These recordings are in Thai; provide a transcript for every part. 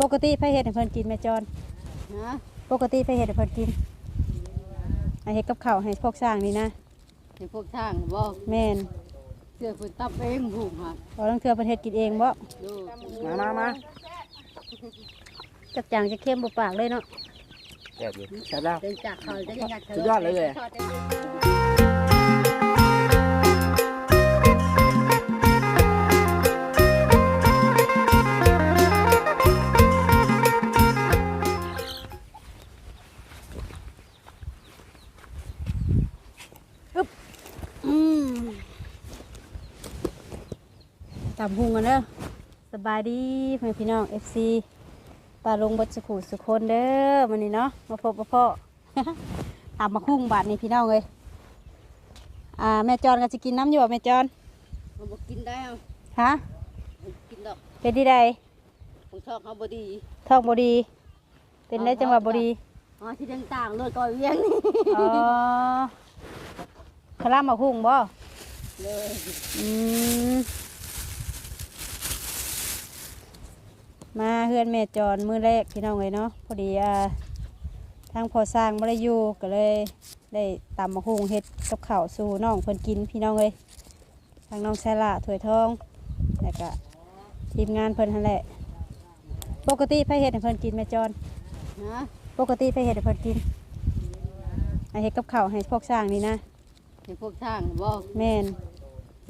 ปกติไผเฮ็ดให้เพิ่นกินแม่จอนนะปกติไผเฮ็ดให้เพิ่นกินให้เฮ็ดกับข้าวให้พวกสร้างนี่นะให้พวกช่างบอกแม่นเสื้อเพิ่นตับเองผูกหักบ่ต้องเทื่อเพิ่นเฮ็ดกินเองบ่ดูมามามาจักจางจะเข้มบ่ปากเลยเนาะแซ่บอยู่แซ่บแล้วเป็นจากเขาจะยังงัดสุดยอดเลยเลยอื ตำหุงกันเด้อสบายดีเพื่อนพี่น้อง FC ปลาลงบัดสุขุสุคนเด้อวันนี้เนาะมาพบกับพ่อตำมาคุ้งบาทนี่พี่น้องเลยอ่าแม่จอนก็จะกินน้ำอยู่บ่แม่จอนมันบอกกินได้เอาฮะกินดอกเป็นที่ใดผมชอบเขาบดีท้องบดี เป็นได้จังหวะบดีอ๋อที่ต่างๆเลยก่อยเวียงนี่อ๋อคลามาคุ้งบ่เลยอืม มาเฮือนแม่จอนมือแรกพี่น้องเลยเนาะพอดีอ่าทางพอสร้างไม่ได้อยู่ก็เลย ได้ตำมะฮุงเฮ็ดกับข้าวสู่น้องเพิ่นกินพี่น้องเลยทางน้องแซล่าถวยทองแล้วก็ทีมงานเพิ่นนั่นแหละ ปกติไผเฮ็ดให้เพิ่นกินแม่จอนนะปกติไผเฮ็ดให้เพิ่นกินให้เฮ็ดกับข้าวให้พวกสร้างนี่นะให้พวกช่างบอกแม่น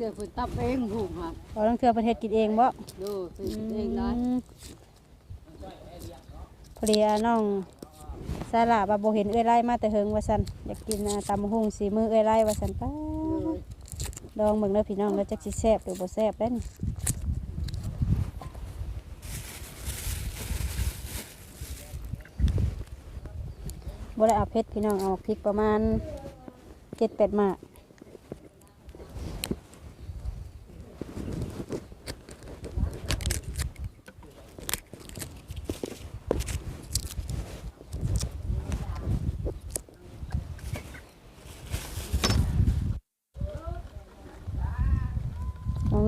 เสื้อเพิ่นตับเองผูกหักบ่ต้องเทื่อเพิ่นเฮ็ดกินเองบ่ดูเป็นเองได้มพอดีอะน้องซาลาบาโบเห็นเอ้อยไล่มาแต่เฮิงว่าสันอยากกินอ่าตำบักหุ่งสีมือเอ้อยไล่ว่าสันป้าเลยลองเบิ่งเด้อพี่น้องแล้วจักสิแซ่บหรือบ่แซ่บเด้อนี่บ่ได้เอาเผ็ดพี่น้องเอาพริกประมาณเจ็ดแปดหมาก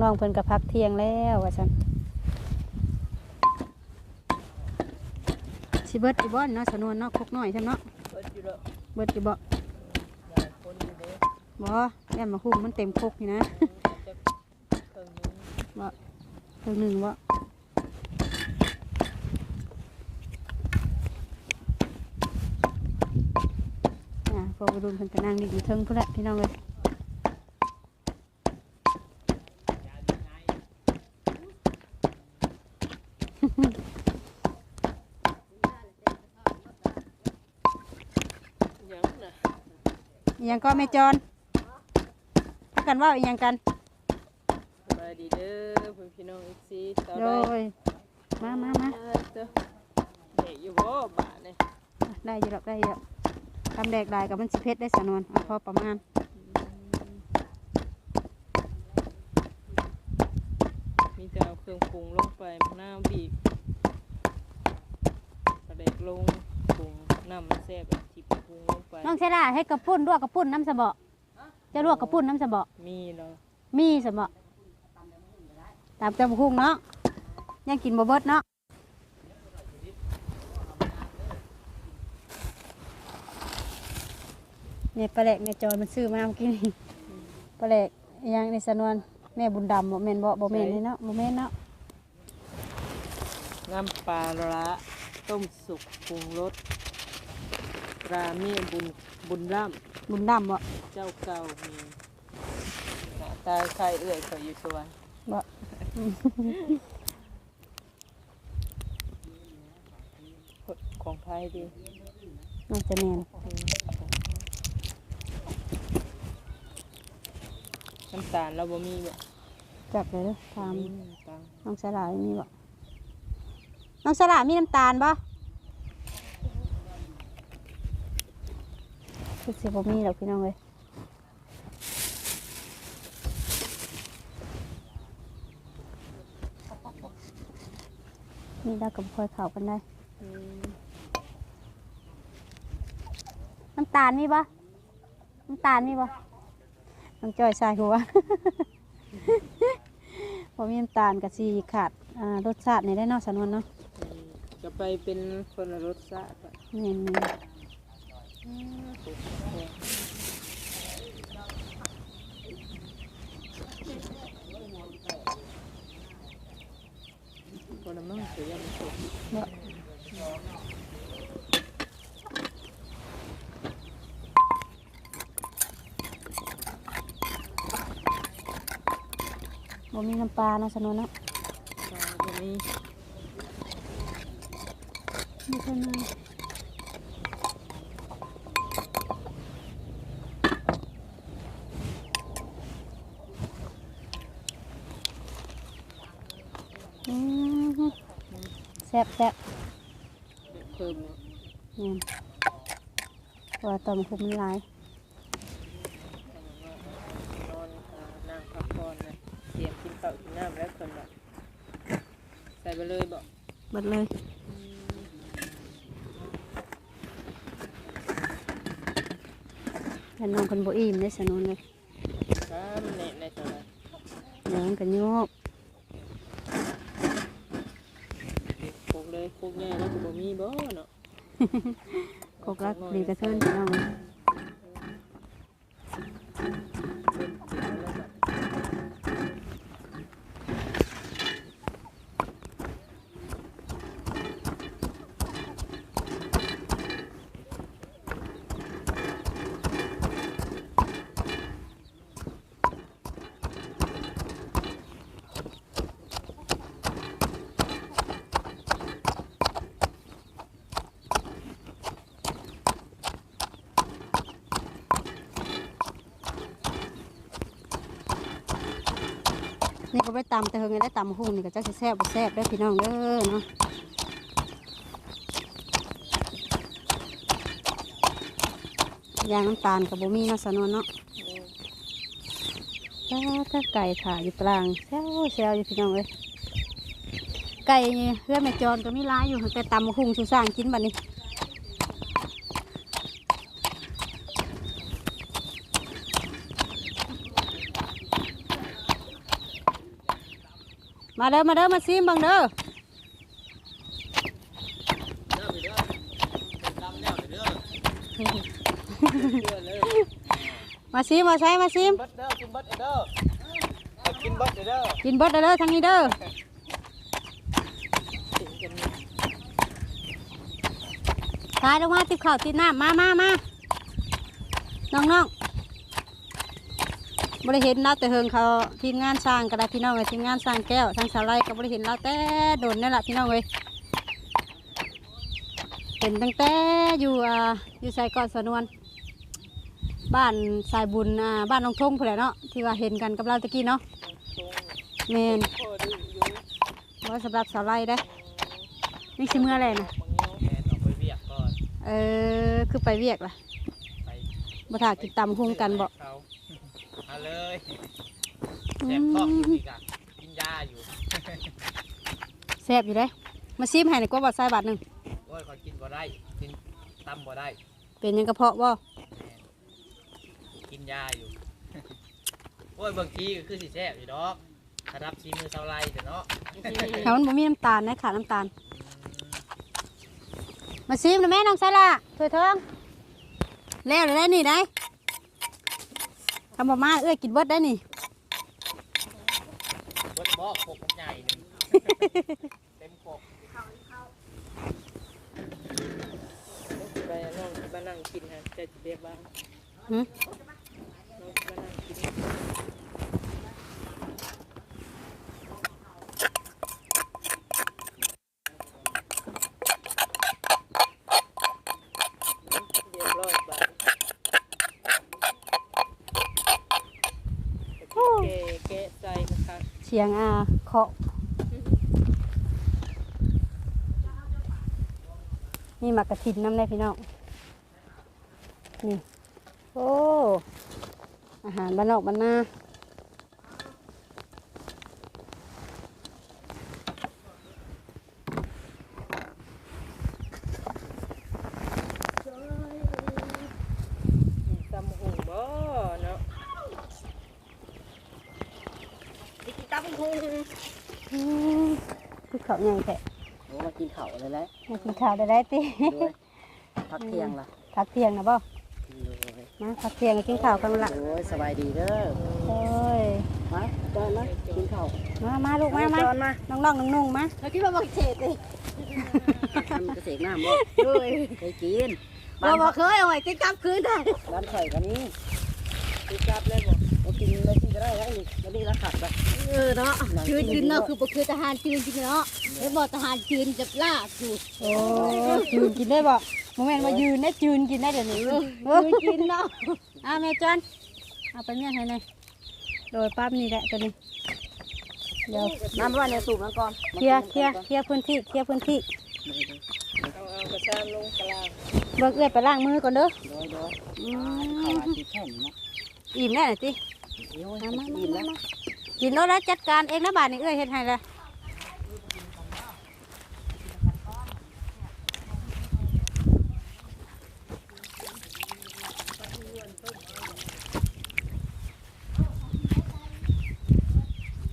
น้ องๆเพิ่นก็พักเที่ยงแล้วว่าซั่นสิเบิดอีบ่อนเนาะสนวนเนาะคกน้อยซั่นเนาะเปิดอยู่ดอกเบิดอยู่บ่คนอยู่เด้บ่แม่นมาหุ้มมันเต็มคกนี่นะเพิ่งนึงบ่เพิ่งหนึ่งบ่อ่าพอไปดูเพิ่นก็นั่งนี่อยู่เทิงพุ่นแหละพี่น้องเอ้ย อิหยังก็แม่จอนพากันเว่าอีหยังกันสบายดีเด้อเพื่อนพี่น้องเอฟซีตอนโดได้ยมามามาเด้อเด็กอยู่บ่บ้านนี่ได้อยู่ดอกได้อยู่ดอกทำแดกได้กับมันสิเพชรได้สานวนเอาพอประมาณมีแต่เอาเครื่องปรุงลงไปมะนาวบีบกระเด็ก ลงปรุงน้ำมันแซ่บแบบที่ปรุงลงไปน้องใช่ล่ะให้กระปุ้นลวกกระปุ้นน้ำสะเบาะจะลวกกระปุ้นน้ำสะเบาะมีเนาะมีสะเบาะตามจำคุ้งเนาะยังกินบ่เบิดเนาะเนี่ยปลาแหลกในจอนมันซื้อมาเมื่อกี้นี่ปลาแหลกอิหยังในสานวนแม่บุญดำบ่แม่นบ่บ่แม่นเลยเนาะบ่แม่นเนาะน้ำปลาละ ต้มสุกปรุงรสปลาเมี่ยบุญบุญร่บุญดำบ่ำเจ้าเก่ามีหน้าตาใครเอื่อยเขาอยู่สวนบ่ของไทยดีน่าจะแม่นน้ำตาลเราบ่มีแบบจับเลยเด้อถามตังน้องสลามีบ่ น้องสลามีน้ำตาลบ่คือสิบ่มีดอกพี่น้องเอ้ยนี่ได้กับคอยเข่ากันได้ น้ำตาลมีบ่น้ำตาลมีบ่น้องจอยใส่หัวพอมีน้ำตาลกับสีขาดรสชาติในได้นอกสนวนเนาะ ไปเป็นคนละรสชาติอะแม่นคนละมั่งเสียมันสุกๆบ่บ่มีน้ำปลาเนาะสนุนเนาะปลาตัวนี้ มีเท่านั้นอืมแซ่บแซ่บเพิ่มเนาะนี่ว่าตอมคุมมันหลายนอนอ่านั่งพักผ่อนนะเตรียมกินข้าวกินน้ำแล้วคนแบบใส่ไปเลยบอกเบิดเลยแต่น้องคนบ่อิ่มได้สนุนเลยอ้ามันเนะในตัวนั้นเดี๋ยวมันก็โยก โคกเลยโคกใหญ่แล้วก็บ่มีบ่เนาะ กกรักดีกระเทินพี่น้องเลย เพิ่มกินแล้วแบบ นี่ ก็ไปตำแต่เฮงได้ตำหุ่งนี่ก็จะแซ่บแซ่บได้พี่น้องเด้อเนาะยางน้ำตาลกับบ่มีเนาสนุนเนาะถ้าถ้าไก่ถ่าอยู่กลางแซวแซวอยู่พี่น้องเลยไก่เพื่อนแม่จอนก็มีร้ายอยู่แต่ตำคุงสุสร้างกินบัดนี้ มาเด้อมาเด้อมาซิมบังเด้อมาซิมมาใช้มาซิมเบิดเด้อกินเบิดเด้อกินเบิดเด้อกินเบิดเด้อเด้อทางนี้เด้อถึงกันทายลงมาติดเข้าติดหน้ำมามามาน้องน้อง บริเห็นเราแต่เฮิงเขาทีมงานสร้างกระดาพี่น้องเลยทีมงานสร้างแก้วทางสาวไร่ก็บริเห็นเราแต่โดนนั่นแหละพี่น้องเลยเห็นตั้งแต่อยู่อ่าอยู่ใส่ก่อนสนวน บ้านสายบุญอ่าบ้านน้องทงผู้ใดเนาะที่ว่าเห็นกันกับเราตะกี้เนาะเมนพ่อดื้ออยู่ว่าสำหรับสาวไร่ได้นี่ชิเมื่อไรนะเออคือไปเวียกล่ะบ่ถากินตำคุงกันบ่ เขาเอาเลยอืแสบท้องอยู่มอีกอะกินยาอยู่แซ่บอยู่เด้มาซิมให้หน่อยกว่าบาทใส่บาทหนึ่งโอ้ยเขากินบ่ได้ กินตำบ่ได้เป็นหยังกระเพาะบ่กินยาอยู่ โอ้ยบางทีก็คือสิแซ่บอยู่ดอกถ้ารับซีมือเท่าไรเดี๋ยวเนาะถ้ามันบ่มีน้ำตาลนะขาดน้ำตาล มาซิมนะแม่น้องใส่ละถ้วยเทิงแล้วได้นี่ได้ ทำบ่มาเอ้ยกินเบิดได้นี่เบิดบอกปกมันใหญ่หนึ่งเต็มปกไปน้องไปนั่งกินฮะจะเรียกบ้างหึน้องไปนั่งกินเรียบร้อยบาทแกะแกะใส่นะคะ เสียงอาเคาะนี่มักกระถินน้ำได้พี่น้อง นี่ โอ้ อาหารบ้านนอกบ้านนา ตำหูบ่เนาะ อืมคือเขาใหญ่แท้โอ้มากินกินข้าวเลยแหละมากินข้าวได้ได้ติโดยพักเที่ยงล่ะพักเที่ยงนะบ่โดยมาพักเที่ยงก็กินข้าวกันละโดยสบายดีเด้อโอ้ยมาจอนนะกินข้าวมามาลูกมามาจอนมาน้องๆนุ่งๆมาเราคิดว่าบักเฉดเลยทำเกษตรน้ำบ่เลยเคยกินเราบอกเคยเอาไว้ติดกลับคืนได้ร้านไข่กันนี้สิกลับเลยบ่เรากิ เออเนาะคืนคืนเนาะคือบ่คือทหารคืนจริงเนาะแล้วบอกทหารคืนจะล่าสู่โอ้ยืนกินได้บ่โมเมนต์ว่ายืนได้ยืนกินได้เดี๋ยวนี้เออคืนกินเนาะอ่าแม่จอนเอาไปเมียนให้หน่อยโดยปั๊บนี่แหละตัวนี้เดี๋ยวน้ำว่าในสูบมันก่อนเคลียร์เคลียร์เคลียร์พื้นที่เคลียร์พื้นที่เอาเอากระซานลงกลางเบิกเอื้อยไปล้างมือก่อนเด้อโดยโดยอืข้าวมติดแค่นี้เนาะอิ่มแน่น่ะติเดี๋ยวมามากินมาแล้วมา กินแล้วแล้วจัดการเองนะบาดนี้เอื้อยเฮ็ดให้ละ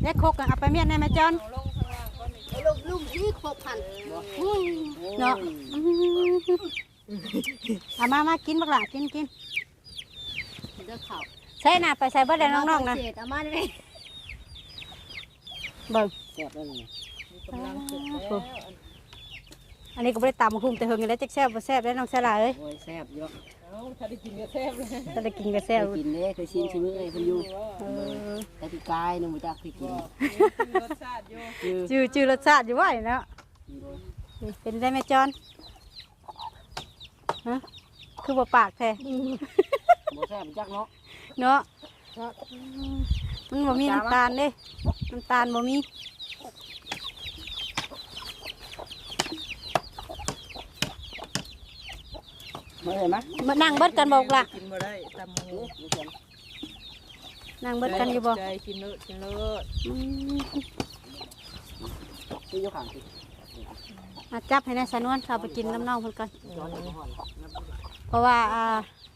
เด็กคกอะเอาไปเมียนได้ไหมจอนลูกลูกนี่ครบพันเนาะอืมเอามามากินบักหล่ะกินกินเด้อข้าวใส่น่ะไปใส่เบิดเลยน้องๆนะเฉดเอามาได้ เบิ่งแซ่บแล้วนี่กำลังสุกแล้วอันนี้ก็บ่ได้ตำคุ้มแต่เฮิงอยู่แล้วจักแซ่บบ่แซ่บแล้วน้องสลาเอ้ยโอ้ยแซ่บเยอะเอาถ้าได้กินก็แซ่บเลยถ้าได้กินก็เคแซ่บยกินเด้เคยชิมชิมเอ้ยเพิ่นอยู่เออแต่พี่กายนึงบ่จักเคยกินรสชาติอยู่คือจือจือรสชาติอยู่ว่าเนาะนี่เป็นได้ไหมจอนฮะคือบ่ปากแท้บ่แซ่บจักเนาะเนาะ มันบ่มีน้ำตาลเด้น้ำตาลบ่มีมาเลยมั้ยมานั่งเบิดกันบอกล่ะกินบ่ได้ตำหูนั่งเบิดกันอยู่บ่ใจกินเลิศกินเลิศอืมคืออยู่ข้างสิอาจับให้นายสนวนเอาไปกินน้ำน้องเพิ่นก่อนจอนก่อนเพราะว่าอ่า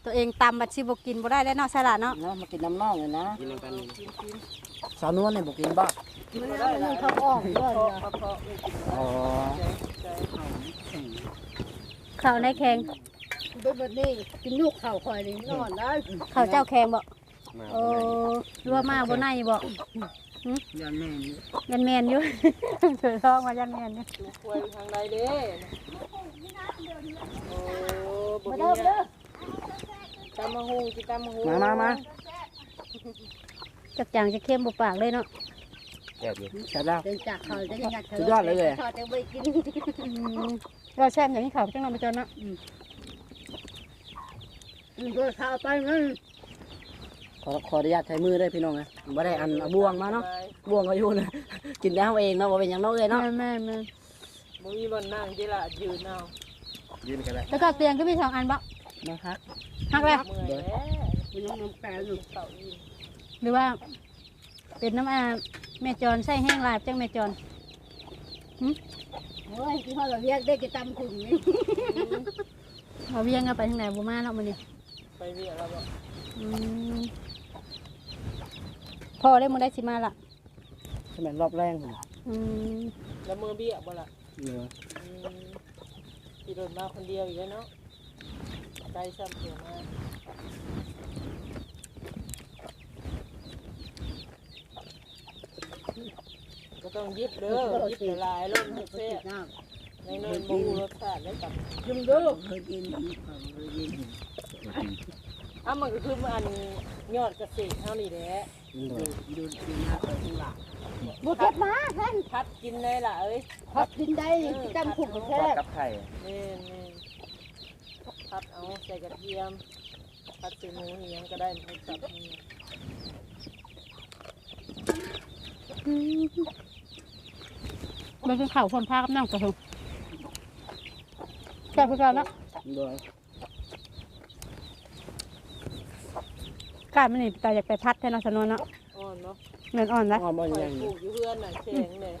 ตัวเองตำบัดสิบ่กินบ่ได้แล้วเนาะสลัดเนาะเนาะมากินน้ำน่องเลยนะกินกันสาวนวลเนี่ยบ่กินบ่กินบ่ได้หลายเขาออกด้วยเพาะเพาะเพาะไม่กินอ๋อใจใจข้าวในแข็งเบิดเบิดนี่กินลูกข้าวคอยนี่นอนได้ข้าวเจ้าแข็งบ่โอ้หรือว่ามาบ่ในบ่ยันแม่นี่ยันแมนอยู่เถือท้องมายันแมนอยู่ลูกควยทางใดเด้โอ้บ่มามีเด้อหเด้ยัอง ตำมะฮุงกินตำมะฮุงมามามาจักจางจะเข้มบ่ปากเลยเนาะเสร็จแล้ว เดินจากเขาจะยังไงสุดยอดเลยเลยเขาจะไปกินอืมเราแซ่บอย่างนี้ข้าวจังนอนไปจนเนาะด้วยข้าวไปนั่นขอขออนุญาตใช้มือด้วยพี่น้องนะบ่ได้อันเอาบ่วงมาเนาะบ่วงก็อยู่นะ กินได้เอาเองเนาะบ่เป็นหยังเนาะเอ้ยเนาะแม่แม่แม่บ่มีบ่นั่งจิละยืนเอายืนกันเลยแล้วก็เตียงก็มีสองอันบ่ มาฮักหักเลยเมื่อยแล้วเป็นน้ำแปลอยู่เต่าอีกหรือว่า เป็นน้ำอาแม่จอนใส่แห้งลายจังแม่จอนโอ้ยที่พ่อเราเรียกได้กินตำขุ่นนี่เอาเวียงเอาไปทางไหนบ่มาเนาะมื้อนี้ไปเวียแล้วบ่อืมพอได้มื้อได้สิมาล่ะใช่ไหมรอบแรกผมอืมแล้วมือเบี้ยบ่ล่ะเนื้ออืมขี่รถมาคนเดียวอีกแล้วเนาะ ไกลซ้ำเสียมากก็ต้องยิบเด้อยิบละลายรสเสียในนินบูรสชาติแล้วกับยุ่งดูเคยกินเคยกินอ้ามันก็คือมันยอดเกษตรเท่านี้แหละดูดูดูหน้าเคยกินหลักบุกเก็บมาท่านพัดกินได้ล่ะเอ้ยพัดกินได้กินตำขุ่นแท้กับไข่นี่นี่พัดเอา ใส่กระเทียมพัดใส่หมูเหียงก็ได้ไม่จับนี่เบิ่งคือข้าวคนพากับน้องกระทงแซ่บคือกันเนาะดูกาดมันนี่ตาอยากไปพัดแทนเนาะสนวนเนาะอ่อนเนาะเงินอ่อนนะอ๋อบ่ปล่ยัอยงปลูกอยู่เพื่อนน่ะแข็งเลย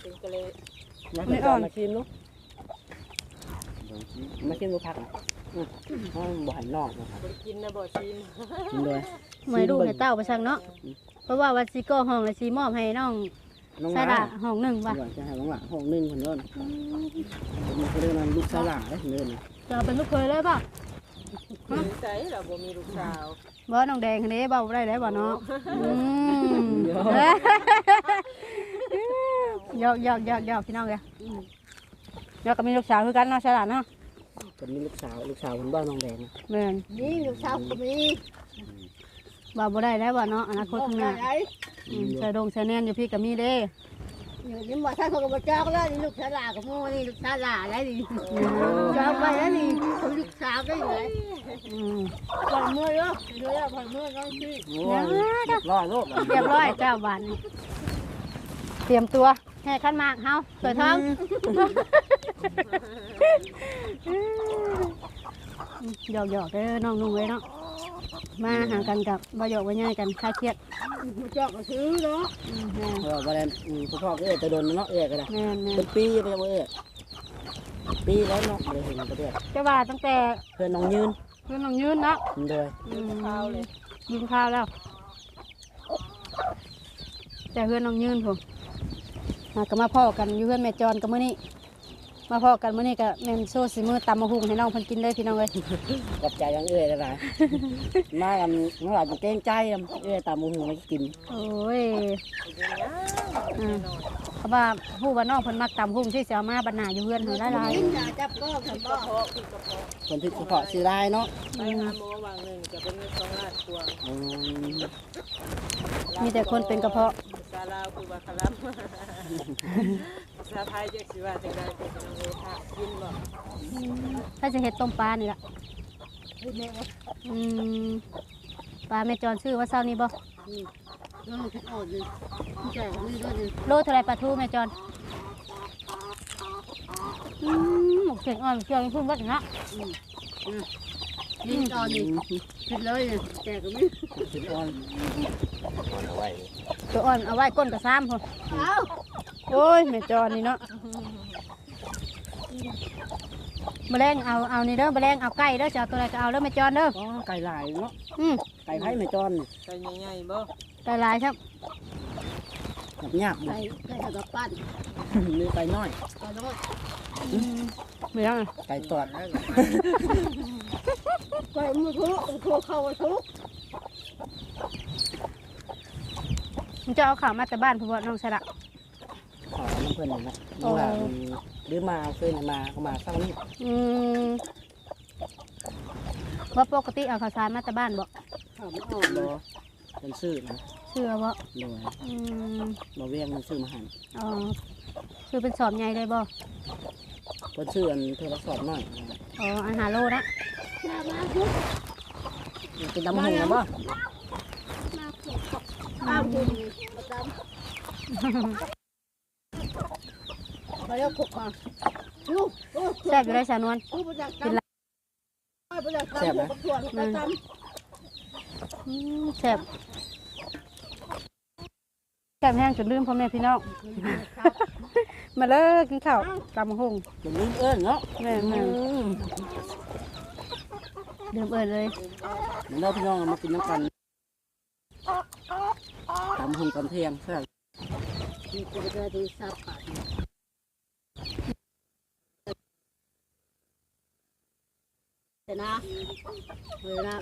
เป็นกะเลย มาชิมลูกมาชิมลูกผักนะ อ๋อบ่หันอกนะครับกินนะบ่ชิมกินเลยหมายลูกให้เต้าไปสั่งเนาะ เพราะว่าวันซีโก้ห้องเลยซีมอบให้น้องน้องใช่หลาละห้องหนึ่งป่ะจะให้น้องหลาห้องหนึ่งเพิ่นเด้อผมก็เรียกว่าลูกสาวหลาเด้อเพิ่นเด้อนี่จะเป็นลูกเคยเลยป่ะใจเราบ่มีลูกสาวบ่น้องแดงคนนี้เบาได้แล้วบ่เนาะหยอกหยอกหยอกหยอกพี่น้องเลยหยอกก็มีลูกสาวคือกันเนาะใช่ละเนาะ เพิ่นมีลูกสาวลูกสาวเพิ่นบ้านน้องแดงนะแม่นนี่ลูกสาวก็มีบ่บ่ได้แล้วบ่เนาะอนาคตข้างหน้าไอ้อืมใส่ดงใส่แน่นอยู่พี่ก็มีเด้อยู่นี่บ่ท่านเขาก็บ่จอกแล้วนี่ลูกสาวหลากับโม่นี่ลูกสาวหลาแล้วนี่จอกไปแล้วนี่คนลูกสาวได้อยู่ไหนอืมผ่อนมือเนาะเดี๋ยวผ่อนมือน้องพี่โอ้ยเรียบร้อยลูกเรียบร้อยเจ้าบ้านนี่เตรียมตัว แห่ขันหมากเฮาเปิดท้องหยอกหยอกๆเด้อน้องนุ่งเลยเนาะมาหากันกับบ่หยอกบ่ย่ายกันคลายเครียดบ่จอกก็ซื้อเนาะอืมแม่นเออบ่ได้อืมพ่อพ่อก็เอ้ยแต่โดนเนาะเอ้ยก็ได้แม่นแม่เป็นนปีไปแล้วเอ้ยปีแล้วเนาะบ่ได้เห็นประเทศเจ้าว่าตั้งแต่เพื่อนน้องยืนเพื่อนน้องยืนเนาะมันเด้ออืมข้าวเลยยิงข้าวแล้ว แต่เพื่อนน้องยืนผม มาก็มาพ่อกันอยู่เพื่อนแม่จอนกับมื้อนี้ มาพ่อกันมื้อนี้ก็แม่นโซ่สิมือตำมะฮุงให้น้องเพิ่นกินเลยพี่น้องเอ้ยขอบใจยังเอ้ยหลายๆมากันน้องหลานจะเกรงใจนำเอ้ยตามหมูหูมากินโอ้ยเป็นยังอืมเพราะว่าฮู้ว่าน้องเพิ่นมักตำฮุงที่สิเอามาบัดหน้าอยู่เพื่อนเฮาหลายกินยาจับก็กันกบ่ระเพาะคือกระเพาะคนที่เฉพาะสิได้เนาะไปหาหมอวางหนึ่งจะเป็นเงินสองล้านกว่าอืมๆมีแต่คนเป็นกระเพาะซาลาวคือว่าคลัมซาไทยจะสิว่าจังได๋เป็นจังได๋ค่ะกินบ่ถ้าจะเฮ็ดต้มปลานี่ล่ะอืมปลาแม่จอนชื่อว่าเช้านี้บ่น้องจะอ่อนนี่ใจก็มีด้วยนี่โลเท่าไหรปลาทูแม่จอนอืมหมกเสียงอ่อนเสียงพุ่งวัดเนาะ กินตอนนี้กินเลยนี่แต่ก็มีสิบออนตัวอ่อนเอาไว้ก้นกับซ้ำพอเอ้าโอ้ยแม่จอนนี่เนาะแมลงเอาเอานี่เด้อแมลงเอาไก่เด้อจะเอาตัวอะไรก็เอาเด้อแม่จอนเด้ออ๋อไก่หลายเนาะอืมไก่ไผ่ไม่จอนใส่ใหญ่ๆบ่ไก่หลายครับหยับหยาบใส่ใส่กับปั้นมีไก่น้อยก็น้อยไม่ต้องไก่ตอด ไปมือทุกทุกเข้าทุกมันจะเอาข่าวมาแต่บ้านพ่อน้องสระขอน้ำเพื่อนหน่อยนะน้องหลานหรือมาเอาเพื่อนมาเขามาเศร้านี่อืมว่าปกติเอาข้าวสารมาแต่บ้านบ่ข้าวมันอ่อนรอเป็นซื้อนะเชื่อบ่โดยอืมบ่เวียงมันซื้อมาหันอ๋อคือเป็นสอบใหญ่เลยบ่ เพิ่นซื้ออันโทรศัพท์หน่อยอ๋ออาหารโลนะมามาทุกกินน้ำหูนะบ่ข้าวกินประจำไปแล้วคุกมาลูกลูกแซ่บอยู่ได้สาวนวลลูกประจักษ์กันประจักษ์กันลูกประจักษ์ประจำอืมแซ่บแซ่บแห้งจนลืมพ่อแม่พี่น้อง มาเลยกินข้าวตำบักหงอย่าลืมเอิ้นเนาะแม่แม่เดิมเอิดเลยเราพี่น้องมากินน้ำกันตำหุ่นตำเทียงใช่มีคนจะดีสับปะแต่นะเวลา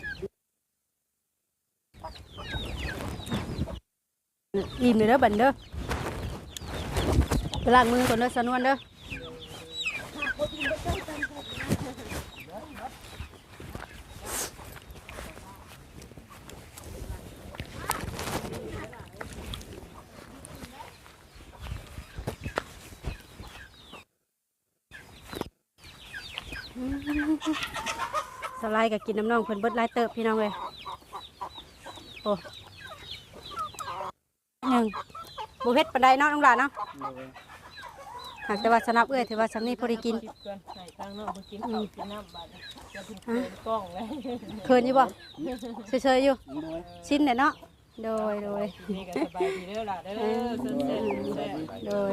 อิ่มเลยเด้อบันเด้อไป ล้างมือก่อนเด้อสาวนเด้อสไลด์กับกินน้ำน่องเพิ่นเบิดหลายเติบพี่น้องเลยโอ้หนึ่งบุเฮ็ดปันไดเนาะน้องหลานเนาะ หากแต่ว่าสนับเอ้ยถือว่าสำนี้พอดีกินคิดก่อนให้ทางน้องเพิ่นกินข้าวกินน้ำบัดนี้จะเพิ่นเปิดกล้องเลยเคินอยู่บ่เฉยๆอยู่โดยชิ้นเนี่ยเนาะโดยโดยนี่ก็สบายดีเด้อล่ะเด้อเส้นเส้นแซ่บโดย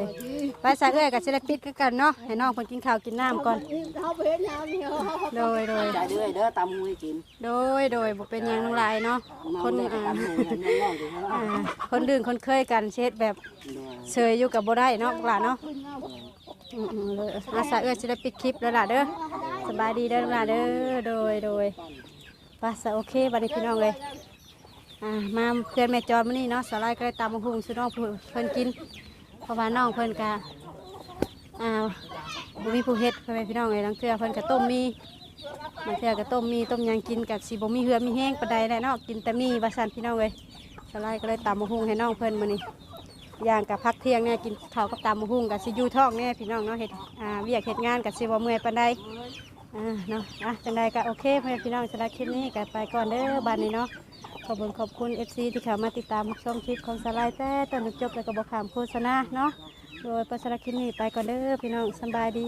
ไปสายเอ้อยกับศิลปิดคือกันเนาะให้น้องเพิ่นกินข้าวกินน้ำก่อนเขาไปเห็นน้ำนี่เขาโดยโดยใจเด้อเด้อตำมือให้กินโดยโดยบ่เป็นหยังน้องลายเนาะเมาคนเลยอ่าตำมือน้องๆดูข้างล่าอ่างคนดื่นคนเคยกันเช็ดแบบเชยอยู่กับบ่ได้เนาะลูกหลานเนาะ อืมๆเลยอาสาเอ้อยศิลปิดคลิปแล้วล่ะเด้อสบายดีเด้อลูกหลานเด้อโดยโดยไป้าสะโอเคบัดนี้พี่น้องเลยอ่ามาเพื่อนแม่จอนมื้อนี้เนาะสาลายก็ได้ตามมาหุงซื้อน้องเพิ่นกินเพราะว่าน้องเพิ่นกะอ่าบ่มีผู้เฮ็ดเพื่อนพี่น้องเลยลังเทื่อเพิ่นก็ต้มมีบางเทื่อก็ต้มมีต้มหยังกินกับสิบ่มีเหือมีแห้งปานใดแหละเนาะกินแต่มีว่าซั่นพี่น้องเลยสาลายก็เลยตามมาหุงให้น้องเพิ่นมื้อนี้ อย่างกับพักเที่ยงเนี่ยกินข้าวกับตามหุงกับซิยูท่องเนี่ยพี่น้องเนาะเห็ดอ่าเวียกเห็ดงานกับซิบอเมื่อยปันใดอ่าเนาะอะจังใดก็โอเคเพื่อนพี่น้องสำหรับคลิปนี้ก็ไปก่อนเด้อบ้านนี้เนาะขอบคุณขอบคุณเอฟซีที่เข้ามาติดตามชมคลิปของสไลด์แต่ต้นจนจบแล้วก็บอกขามโฆษณาเนาะโดยประสำหรับคลิปนี้ไปก่อนเด้อพี่น้องสบายดี